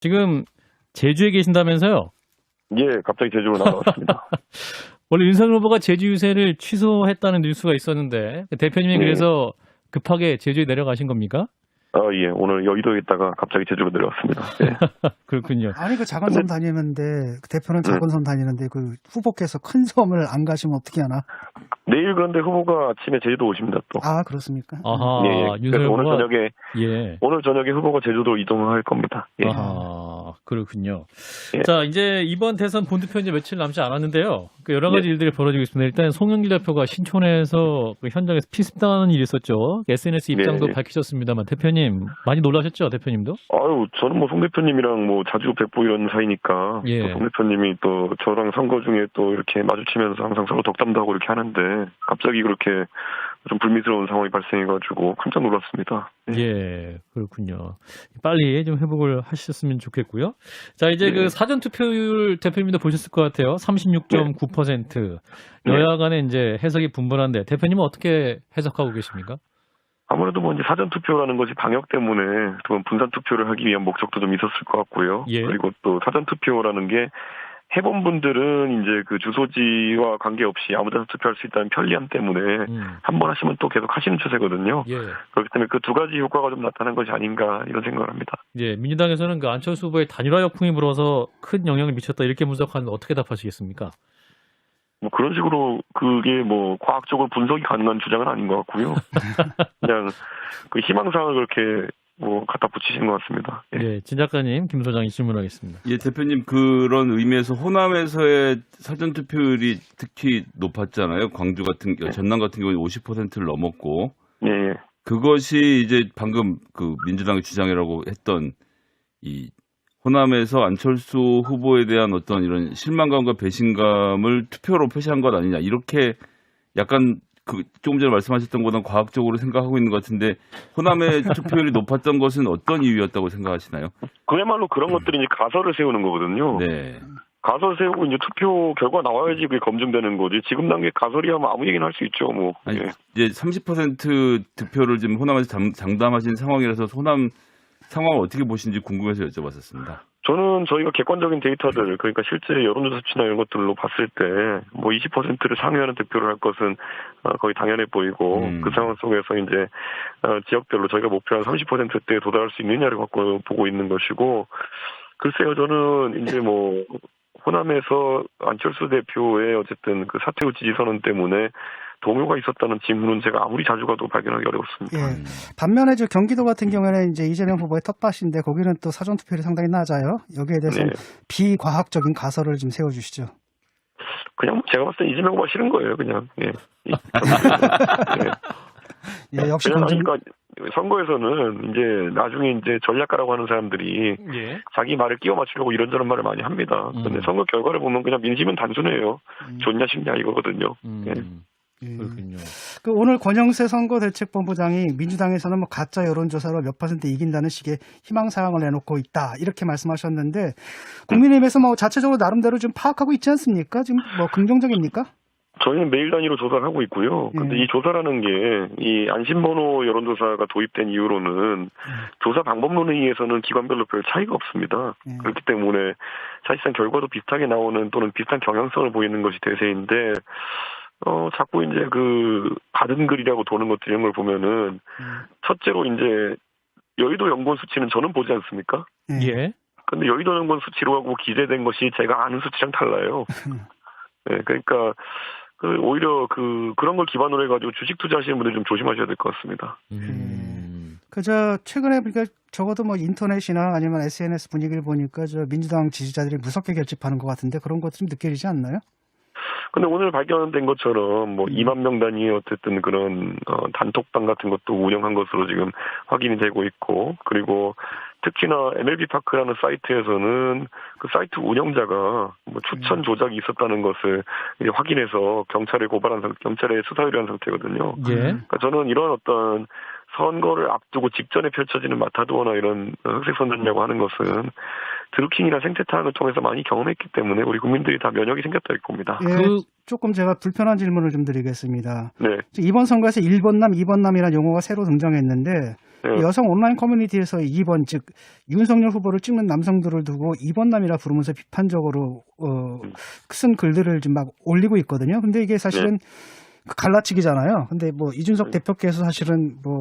지금 제주에 계신다면서요? 예, 갑자기 제주로 나왔습니다. 원래 윤석열 후보가 제주 유세를 취소했다는 뉴스가 있었는데 대표님이 네. 그래서 급하게 제주에 내려가신 겁니까? 아, 예, 오늘 여의도에 있다가 갑자기 제주로 내려왔습니다. 예. 그렇군요. 아니 그 작은 섬 다니는데 그 대표는 작은 섬 다니는데 그 후보께서 큰 섬을 안 가시면 어떻게 하나? 내일 그런데 후보가 아침에 제주도 오십니다, 또. 아 그렇습니까? 아하, 예, 예. 그래서 오늘 후보가 저녁에, 예. 오늘 저녁에 후보가 제주도로 이동할 겁니다. 예. 아하, 그렇군요. 예. 자, 이제 이번 대선 본투표 이제 며칠 남지 않았는데요. 그 여러 가지 예. 일들이 벌어지고 있습니다. 일단 송영길 대표가 신촌에서 그 현장에서 피습당하는 일이 있었죠. SNS 입장도 예, 예. 밝히셨습니다만 대표님 많이 놀라셨죠, 대표님도? 아유, 저는 뭐 송 대표님이랑 뭐 자주 뵙고 이런 사이니까. 예. 또송 대표님이 또 저랑 선거 중에 또 이렇게 마주치면서 항상 서로 덕담도 하고 이렇게 하는데 갑자기 그렇게 좀 불미스러운 상황이 발생해가지고 깜짝 놀랐습니다. 예, 그렇군요. 빨리 좀 회복을 하셨으면 좋겠고요. 자, 이제 네. 그 사전 투표율 대표님도 보셨을 것 같아요. 36.9%. 네. 여야 간에 이제 해석이 분분한데 대표님은 어떻게 해석하고 계십니까? 아무래도 뭐 이제 사전 투표라는 것이 방역 때문에 또 분산 투표를 하기 위한 목적도 좀 있었을 것 같고요. 예. 그리고 또 사전 투표라는 게 해본 분들은 이제 그 주소지와 관계없이 아무 데나 투표할 수 있다는 편리함 때문에 음. 한번 하시면 또 계속 하시는 추세거든요. 예. 그렇기 때문에 그 두 가지 효과가 좀 나타난 것이 아닌가 이런 생각을 합니다. 예, 민주당에서는 그 안철수 후보의 단일화 역풍이 불어서 큰 영향을 미쳤다 이렇게 분석하는데 어떻게 답하시겠습니까? 뭐 그런 식으로 그게 뭐 과학적으로 분석이 가능한 주장은 아닌 것 같고요. 그냥 그 희망사항을 그렇게 뭐 갖다 붙이신 것 같습니다. 예. 예, 진 작가님, 김 소장이 질문하겠습니다. 예, 대표님 그런 의미에서 호남에서의 사전 투표율이 특히 높았잖아요. 광주 같은 경우, 전남 같은 경우에 50%를 넘었고 예, 예. 그것이 이제 방금 그 민주당의 주장이라고 했던 이 호남에서 안철수 후보에 대한 어떤 이런 실망감과 배신감을 투표로 표시한 것 아니냐 이렇게 약간 그 조금 전에 말씀하셨던 것보다 과학적으로 생각하고 있는 것 같은데 호남의 투표율이 높았던 것은 어떤 이유였다고 생각하시나요? 그야말로 그런 것들이 이제 가설을 세우는 거거든요. 네. 가설 세우고 이제 투표 결과 나와야지 그게 검증되는 거지. 지금 단계 가설이야 뭐 아무 얘기나 할 수 있죠. 뭐. 아니, 예. 이제 30% 득표를 지금 호남에서 장, 장담하신 상황이라서 호남 상황을 어떻게 보시는지 궁금해서 여쭤봤었습니다. 저는 저희가 객관적인 데이터들 그러니까 실제 여론조사 수치나 이런 것들로 봤을 때 뭐 20%를 상회하는 득표를 할 것은 어, 거의 당연해 보이고 음. 그 상황 속에서 이제 어, 지역별로 저희가 목표한 30%대에 도달할 수 있느냐를 갖고 보고 있는 것이고 글쎄요 저는 이제 뭐 호남에서 안철수 대표의 어쨌든 그 사퇴 후 지지 선언 때문에 동요가 있었다는 징후는 제가 아무리 자주 가도 발견하기 어렵습니다. 예. 음. 반면에 저 경기도 같은 경우에는 이제 이재명 후보의 텃밭인데 거기는 또 사전 투표율이 상당히 낮아요. 여기에 대해서 는 네. 비과학적인 가설을 좀 세워주시죠. 그냥 뭐 제가 봤을 때 이재명 후보가 싫은 거예요, 그냥. 예. 이- 예. 예, 역시 그냥 그러니까 선거에서는 이제 나중에 이제 전략가라고 하는 사람들이 예. 자기 말을 끼워 맞추려고 이런저런 말을 많이 합니다. 음. 근데 선거 결과를 보면 그냥 민심은 단순해요. 음, 좋냐 싫냐 이거거든요. 음, 예. 예. 그렇군요. 그 오늘 권영세 선거대책본부장이 민주당에서는 뭐 가짜 여론조사로 몇 퍼센트 이긴다는 식의 희망사항을 내놓고 있다 이렇게 말씀하셨는데 국민의힘에서 뭐 자체적으로 나름대로 좀 파악하고 있지 않습니까? 지금 뭐 긍정적입니까? 저희는 매일 단위로 조사를 하고 있고요. 근데 음. 이 조사라는 게 이 안심번호 여론조사가 도입된 이후로는 조사 방법론에 의해서는 기관별로 별 차이가 없습니다. 음. 그렇기 때문에 사실상 결과도 비슷하게 나오는 또는 비슷한 경향성을 보이는 것이 대세인데 어 자꾸 이제 그 받은 글이라고 도는 것들 이런 걸 보면은 음, 첫째로 이제 여의도 연구원 수치는 저는 보지 않습니까? 예. 예. 근데 여의도 연구원 수치로 하고 기재된 것이 제가 아는 수치랑 달라요. 음. 네, 그러니까 그 오히려 그 그런 걸 기반으로 해가지고 주식 투자하시는 분들 좀 조심하셔야 될 것 같습니다. 음. 그저 최근에 보니까 적어도 뭐 인터넷이나 아니면 SNS 분위기를 보니까 저 민주당 지지자들이 무섭게 결집하는 것 같은데 그런 것도 좀 느껴지지 않나요? 근데 오늘 발견된 것처럼 뭐 2만 명 단위의 어쨌든 그런 어, 단톡방 같은 것도 운영한 것으로 지금 확인이 되고 있고 그리고 특히나 MLB 파크라는 사이트에서는 그 사이트 운영자가 뭐 추천 조작이 있었다는 것을 이제 확인해서 경찰에 고발한 상 경찰에 수사 의뢰한 상태거든요. 예. 그러니까 저는 이런 어떤 선거를 앞두고 직전에 펼쳐지는 마타도어나 이런 어, 흑색 선전이라고 하는 것은 드루킹이나 생태탕을 통해서 많이 경험했기 때문에 우리 국민들이 다 면역이 생겼다 이렇게 봅니다. 예, 그- 조금 제가 불편한 질문을 좀 드리겠습니다. 네. 이번 선거에서 1번 남, 2번 남이라는 용어가 새로 등장했는데 네. 여성 온라인 커뮤니티에서 2번 즉 윤석열 후보를 찍는 남성들을 두고 2번 남이라 부르면서 비판적으로 어, 쓴 글들을 좀막 올리고 있거든요. 근데 이게 사실은 그 갈라치기잖아요. 근데 뭐 이준석 대표께서 사실은 뭐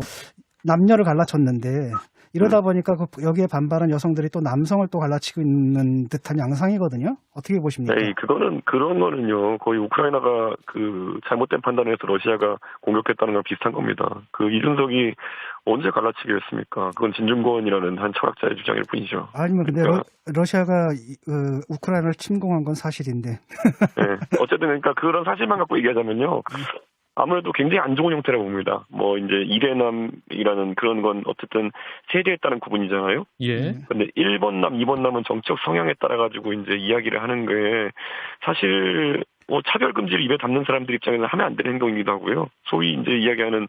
남녀를 갈라쳤는데 이러다 보니까 그 여기에 반발한 여성들이 또 남성을 또 갈라치고 있는 듯한 양상이거든요. 어떻게 보십니까? 네, 그거는 그런 거는요. 거의 우크라이나가 그 잘못된 판단을 해서 러시아가 공격했다는 거랑 비슷한 겁니다. 그 이준석이 언제 갈라치기 했습니까? 그건 진중권이라는 한 철학자의 주장일 뿐이죠. 아니면 근데 그러니까- 러, 시아가 어, 우크라이나를 침공한 건 사실인데 네. 어쨌든 그러니까 그런 사실만 갖고 얘기하자면요. 아무래도 굉장히 안 좋은 형태라고 봅니다. 뭐 이제 이대남이라는 그런 건 어쨌든 세대에 따른 구분이잖아요. 예. 음. 근데 1번 남, 2번 남은 정적 성향에 따라 가지고 이제 이야기를 하는 게 사실 뭐 차별 금지를 입에 담는 사람들 입장에서는 하면 안 되는 행동이기도 하고요. 소위 이제 이야기하는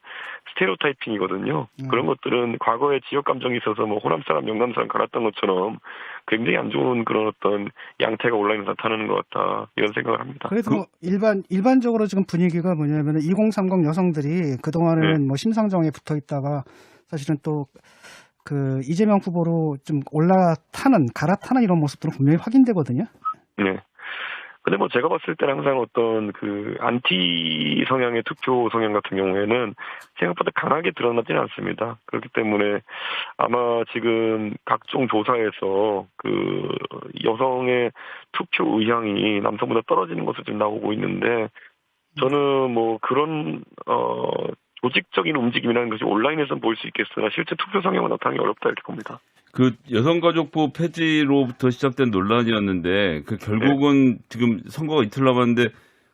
스테레오타이핑이거든요. 음. 그런 것들은 과거에 지역 감정이 있어서 뭐 호남 사람, 영남 사람 갈았던 것처럼 굉장히 안 좋은 그런 어떤 양태가 온라인에서 나타나는 것 같다 이런 생각을 합니다. 그래도 뭐 일반 일반적으로 지금 분위기가 뭐냐면 2030 여성들이 그 동안에는 네. 뭐 심상정에 붙어 있다가 사실은 또그 이재명 후보로 좀 올라타는 갈아타는 이런 모습들은 분명히 확인되거든요. 네. 근데 뭐 제가 봤을 때는 항상 어떤 그 안티 성향의 투표 성향 같은 경우에는 생각보다 강하게 드러나지는 않습니다. 그렇기 때문에 아마 지금 각종 조사에서 그 여성의 투표 의향이 남성보다 떨어지는 것으로 좀 나오고 있는데 저는 뭐 그런 어 조직적인 움직임이라는 것이 온라인에서는 볼 수 있겠으나 실제 투표 성향은 나타나기 어렵다 이렇게 봅니다. 그 여성가족부 폐지로부터 시작된 논란이었는데 그 결국은 지금 선거가 이틀 남았는데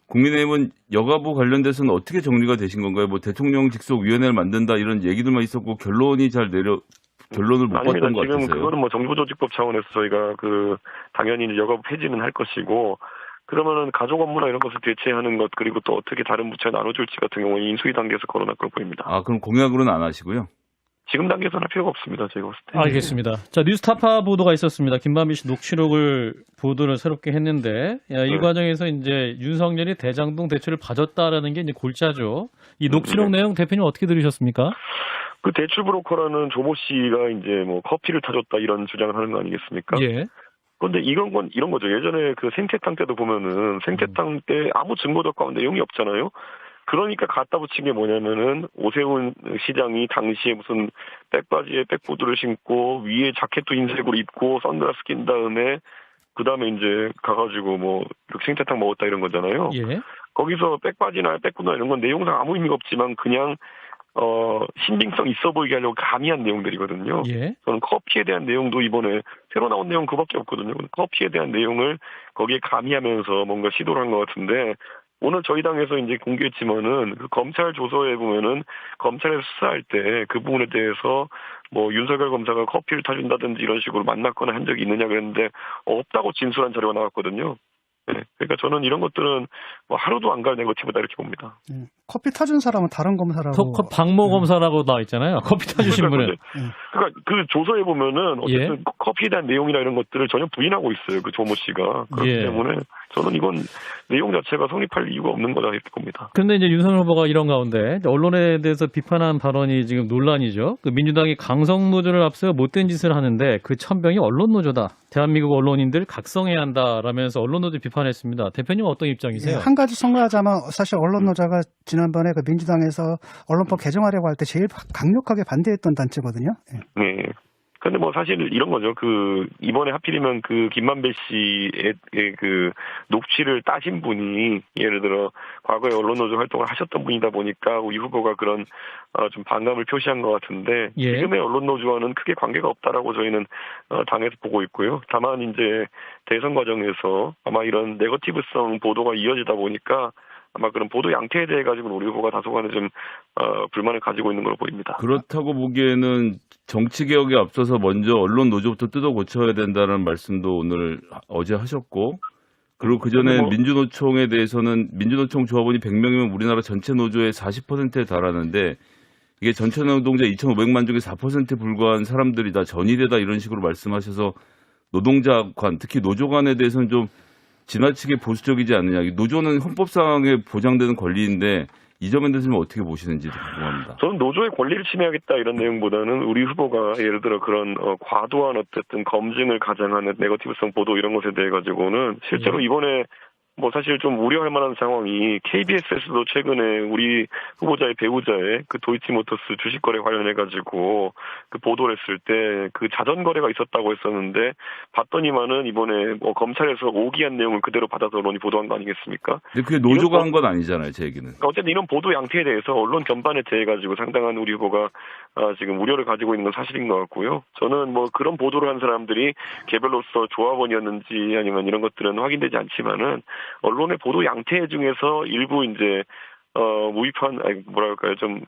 국민의힘은 여가부 관련돼서는 어떻게 정리가 되신 건가요? 뭐 대통령 직속 위원회를 만든다 이런 얘기들만 있었고 결론이 잘 내려 결론을 못 아닙니다. 봤던 것 지금 같아서요. 그거는 뭐 정부조직법 차원에서 저희가 그 당연히 여가부 폐지는 할 것이고 그러면은 가족 업무나 이런 것을 대체하는 것 그리고 또 어떻게 다른 부처에 나눠줄지 같은 경우는 인수위 단계에서 거론할 걸 보입니다. 아 그럼 공약으로는 안 하시고요? 지금 단계에서는 할 필요가 없습니다. 제가 봤을 때. 알겠습니다. 자, 뉴스타파 보도가 있었습니다. 김만비 씨 녹취록을 보도를 새롭게 했는데 야, 이 네. 과정에서 이제 윤석열이 대장동 대출을 봐줬다라는 게 이제 골자죠. 이 녹취록 네. 내용 대표님 어떻게 들으셨습니까? 그 대출 브로커라는 조모 씨가 이제 뭐 커피를 타줬다 이런 주장을 하는 거 아니겠습니까? 예. 그런데 이런 건 이런 거죠. 예전에 그 생태탕 때도 보면은 생태탕 때 아무 증거도 없고 내용이 없잖아요. 그러니까 갖다 붙인 게 뭐냐면은 오세훈 시장이 당시에 무슨 백바지에 백보드를 신고 위에 자켓도 흰색으로 입고 선글라스 낀 다음에 그 다음에 이제 가가지고 뭐 이렇게 생태탕 먹었다 이런 거잖아요. 예. 거기서 백바지나 백보드나 이런 건 내용상 아무 의미가 없지만 그냥 어 신빙성 있어 보이게 하려고 가미한 내용들이거든요. 예. 저는 커피에 대한 내용도 이번에 새로 나온 내용 그밖에 없거든요. 커피에 대한 내용을 거기에 가미하면서 뭔가 시도를 한 것 같은데 오늘 저희 당에서 이제 공개했지만은 그 검찰 조서에 보면은 검찰에서 수사할 때 그 부분에 대해서 뭐 윤석열 검사가 커피를 타준다든지 이런 식으로 만났거나 한 적이 있느냐 그랬는데 없다고 진술한 자료가 나왔거든요. 네. 그러니까 저는 이런 것들은 뭐 하루도 안 갈 네거티브다 이렇게 봅니다. 예. 커피 타준 사람은 다른 검사라고. 터- 커- 박모 검사라고 나와 있잖아요. 커피 타주신 분은. 그러니까, 근데- 그러니까 그 조서에 보면은 어쨌든 예. 커피에 대한 내용이나 이런 것들을 전혀 부인하고 있어요. 그 조모 씨가 그렇기 예. 때문에 저는 이건 내용 자체가 성립할 이유가 없는 거다 이렇게 봅니다. 근데 이제 윤석열 후보가 이런 가운데 언론에 대해서 비판한 발언이 지금 논란이죠. 그 민주당이 강성 노조를 앞세워 못된 짓을 하는데 그 천병이 언론 노조다. 대한민국 언론인들 각성해야 한다라면서 언론 노조 비판했습니다. 대표님 은 어떤 예, 입장이세요? 한 가지 첨가하자면 사실 언론 노조가 지난번에 그 민주당에서 언론법 개정하려고 할 때 제일 강력하게 반대했던 단체거든요. 예. 네. 근데 뭐 사실 이런 거죠. 그 이번에 하필이면 그 김만배 씨의 그 녹취를 따신 분이 예를 들어 과거에 언론노조 활동을 하셨던 분이다 보니까 우리 후보가 그런 어, 좀 반감을 표시한 것 같은데 예. 지금의 언론노조와는 크게 관계가 없다라고 저희는 어, 당에서 보고 있고요. 다만 이제 대선 과정에서 아마 이런 네거티브성 보도가 이어지다 보니까 아마 그런 보도 양태에 대해 가지고 우리 후보가 다소간의 좀 어, 불만을 가지고 있는 걸로 보입니다. 그렇다고 보기에는 정치 개혁에 앞서서 먼저 언론 노조부터 뜯어 고쳐야 된다는 말씀도 오늘 어제 하셨고 그리고 그 전에 근데 뭐- 민주노총에 대해서는 민주노총 조합원이 100명이면 우리나라 전체 노조의 40%에 달하는데 이게 전체 노동자 2,500만 중에 4%에 불과한 사람들이 다 전이되다 이런 식으로 말씀하셔서 노동자 관 특히 노조 관에 대해서는 좀 지나치게 보수적이지 않느냐. 이 노조는 헌법상에 보장되는 권리인데 이 점에 대해서는 어떻게 보시는지 궁금합니다. 저는 노조의 권리를 침해하겠다 이런 내용보다는 우리 후보가 예를 들어 그런 어, 과도한 어쨌든 검증을 가장하는 네거티브성 보도 이런 것에 대해 가지고는 실제로 이번에 뭐 사실 좀 우려할 만한 상황이 KBS에서도 최근에 우리 후보자의 배우자의 그 도이치모터스 주식 거래 관련해 가지고 그 보도를 했을 때 그 자전 거래가 있었다고 했었는데 봤더니만은 이번에 뭐 검찰에서 오기한 내용을 그대로 받아서 언론이 보도한 거 아니겠습니까? 근데 그게 노조가 한 건 아니잖아요, 제 얘기는. 그러니까 어쨌든 이런 보도 양태에 대해서 언론 전반에 대해 가지고 상당한 우리 후보가 아, 지금 우려를 가지고 있는 건 사실인 것 같고요. 저는 뭐 그런 보도를 한 사람들이 개별로서 조합원이었는지 아니면 이런 것들은 확인되지 않지만은 언론의 보도 양태 중에서 일부 이제 어 무입한 아니 뭐랄까요 좀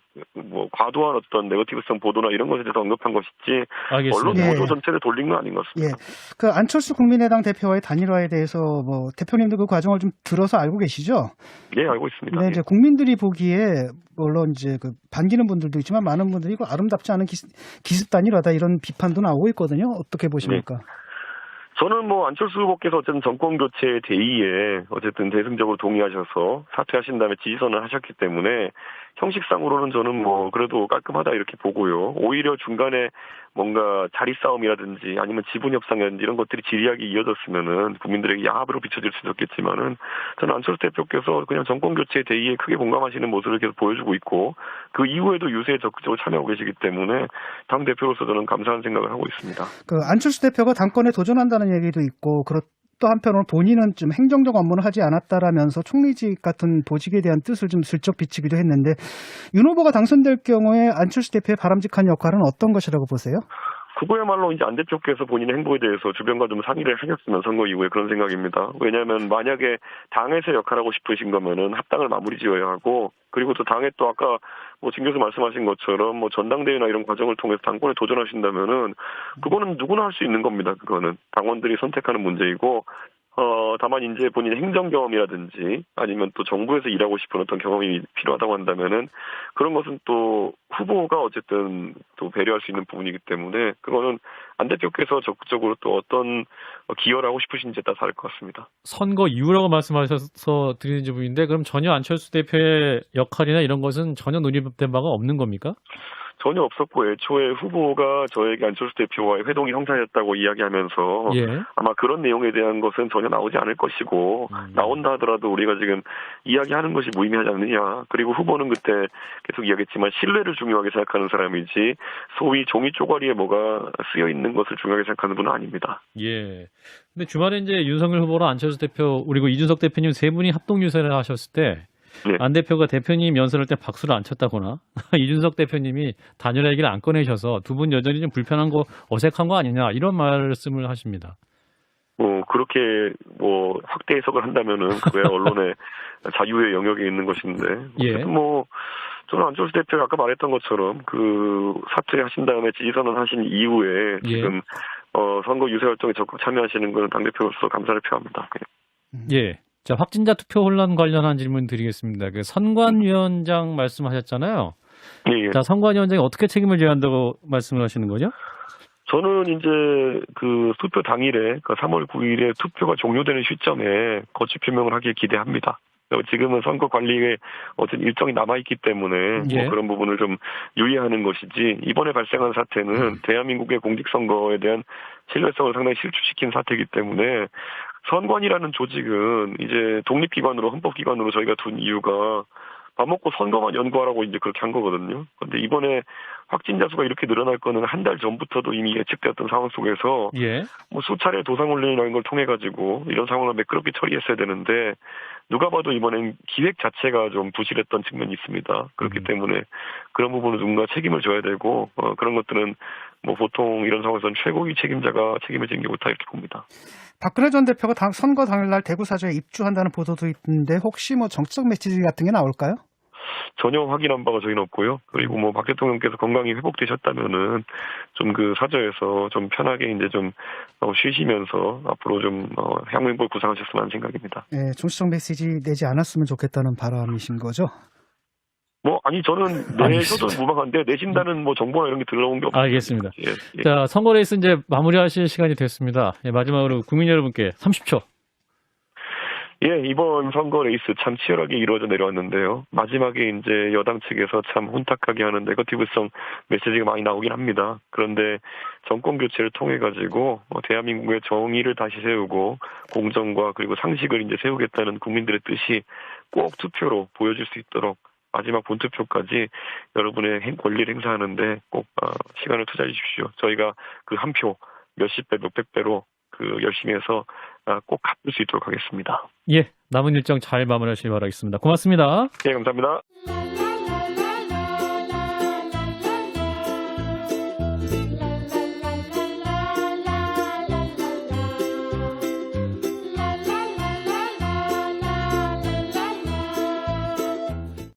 뭐 과도한 어떤 네거티브성 보도나 이런 것에 대해서 언급한 것이지 언론 알겠습니다. 예. 보도 전체를 돌린 건 아닌 것 같습니다. 예. 그 안철수 국민의당 대표와의 단일화에 대해서 뭐 대표님도 그 과정을 좀 들어서 알고 계시죠? 예 알고 있습니다. 네, 예. 이제 국민들이 보기에 물론 이제 그 반기는 분들도 있지만 많은 분들이 이거 아름답지 않은 기습, 기습 단일화다 이런 비판도 나오고 있거든요. 어떻게 보십니까? 저는 뭐 안철수 후보께서 어쨌든 정권 교체 대의에 어쨌든 대승적으로 동의하셔서 사퇴하신 다음에 지지선을 하셨기 때문에 형식상으로는 저는 뭐 그래도 깔끔하다 이렇게 보고요. 오히려 중간에 뭔가 자리 싸움이라든지 아니면 지분 협상이라든지 이런 것들이 지리하게 이어졌으면은 국민들에게 야합으로 비춰질 수도 있겠지만은 저는 안철수 대표께서 그냥 정권 교체 대의에 크게 공감하시는 모습을 계속 보여주고 있고 그 이후에도 유세에 적극적으로 참여하고 계시기 때문에 당 대표로서 저는 감사한 생각을 하고 있습니다. 그 안철수 대표가 당권에 도전한다는 얘기도 있고 그렇 또 한편으로 본인은 좀 행정적 업무를 하지 않았다라면서 총리직 같은 보직에 대한 뜻을 좀 슬쩍 비치기도 했는데 윤 후보가 당선될 경우에 안철수 대표의 바람직한 역할은 어떤 것이라고 보세요? 그거야말로 이제 안 대표께서 본인의 행보에 대해서 주변과 좀 상의를 하셨으면 선거 이후에 그런 생각입니다. 왜냐하면 만약에 당에서 역할하고 싶으신 거면은 합당을 마무리 지어야 하고 그리고 또 당에 또 아까 뭐 진 교수 말씀하신 것처럼 뭐 전당대회나 이런 과정을 통해서 당권에 도전하신다면은 그거는 누구나 할 수 있는 겁니다. 그거는 당원들이 선택하는 문제이고 어, 다만 이제 본인의 행정 경험이라든지 아니면 또 정부에서 일하고 싶은 어떤 경험이 필요하다고 한다면은 그런 것은 또 후보가 어쨌든 또 배려할 수 있는 부분이기 때문에 그거는 안 대표께서 적극적으로 또 어떤 기여를 하고 싶으신지에 따라 다를 것 같습니다. 선거 이후라고 말씀하셔서 드리는 질문인데 그럼 전혀 안철수 대표의 역할이나 이런 것은 전혀 논의된 바가 없는 겁니까? 전혀 없었고 애초에 후보가 저에게 안철수 대표와의 회동이 형사였다고 이야기하면서 예. 아마 그런 내용에 대한 것은 전혀 나오지 않을 것이고 음. 나온다 하더라도 우리가 지금 이야기하는 것이 무의미하지 않느냐. 그리고 후보는 그때 계속 이야기했지만 신뢰를 중요하게 생각하는 사람이지 소위 종이 쪼가리에 뭐가 쓰여 있는 것을 중요하게 생각하는 분은 아닙니다. 예. 근데 주말에 이제 윤석열 후보랑 안철수 대표 그리고 이준석 대표님 세 분이 합동 유세를 하셨을 때 네. 안 대표가 대표님 연설할 때 박수를 안 쳤다거나 이준석 대표님이 단일화 얘기를 안 꺼내셔서 두 분 여전히 좀 불편한 거 어색한 거 아니냐 이런 말씀을 하십니다. 뭐 그렇게 뭐 확대 해석을 한다면은 그게 언론의 자유의 영역에 있는 것인데 예. 뭐 저는 안철수 대표가 아까 말했던 것처럼 그 사퇴하신 다음에 지지선언 하신 이후에 예. 지금 어 선거 유세 활동에 적극 참여하시는 것은 당 대표로서 감사를 표합니다. 예. 자, 확진자 투표 혼란 관련한 질문 드리겠습니다. 그 선관위원장 말씀하셨잖아요. 예, 예. 자, 선관위원장이 어떻게 책임을 져야 한다고 말씀을 하시는 거죠? 저는 이제 그 투표 당일에 그 3월 9일에 투표가 종료되는 시점에 거취 표명을 하길 기대합니다. 어, 지금은 선거 관리에 어떤 일정이 남아있기 때문에 예. 뭐 그런 부분을 좀 유의하는 것이지 이번에 발생한 사태는 대한민국의 공직선거에 대한 신뢰성을 상당히 실추시킨 사태이기 때문에 선관이라는 조직은 이제 독립기관으로 헌법기관으로 저희가 둔 이유가 밥 먹고 선거만 연구하라고 이제 그렇게 한 거거든요. 근데 이번에 확진자 수가 이렇게 늘어날 거는 한 달 전부터도 이미 예측되었던 상황 속에서 예. 뭐 수차례 도상 훈련이라는 걸 통해 가지고 이런 상황을 매끄럽게 처리했어야 되는데 누가 봐도 이번엔 기획 자체가 좀 부실했던 측면이 있습니다. 그렇기 음. 때문에 그런 부분은 누군가 책임을 져야 되고 어, 그런 것들은 뭐 보통 이런 상황에서는 최고위 책임자가 책임을 지는 게 옳다 이렇게 봅니다. 박근혜 전 대표가 당- 선거 당일날 대구 사저에 입주한다는 보도도 있는데 혹시 뭐 정치적 메시지 같은 게 나올까요? 전혀 확인한 바가 저희는 없고요. 그리고 뭐 박 대통령께서 건강이 회복되셨다면은 좀 그 사저에서 좀 편하게 이제 좀 어, 쉬시면서 앞으로 좀 어, 향후행보를 구상하셨으면 하는 생각입니다. 예, 정치적 메시지 내지 않았으면 좋겠다는 바람이신 거죠? 뭐 아니 저는 내셔도 무방한데 내신다는 뭐 정보나 이런 게 들어온 게 없습니다. 알겠습니다. 예, 예. 자, 선거 레이스 이제 마무리하실 시간이 됐습니다. 예, 마지막으로 국민 여러분께 30초. 예, 이번 선거 레이스 참 치열하게 이루어져 내려왔는데요. 마지막에 이제 여당 측에서 참 혼탁하게 하는 네거티브성 메시지가 많이 나오긴 합니다. 그런데 정권 교체를 통해 가지고 어, 대한민국의 정의를 다시 세우고 공정과 그리고 상식을 이제 세우겠다는 국민들의 뜻이 꼭 투표로 보여줄 수 있도록 마지막 본투표까지 여러분의 행- 권리를 행사하는데 꼭 어, 시간을 투자해 주십시오. 저희가 그 한 표 몇십 배, 몇백 배로 그 열심히 해서 아, 꼭 갚을 수 있도록 하겠습니다. 예, 남은 일정 잘 마무리하시기 바라겠습니다. 고맙습니다. 예, 감사합니다.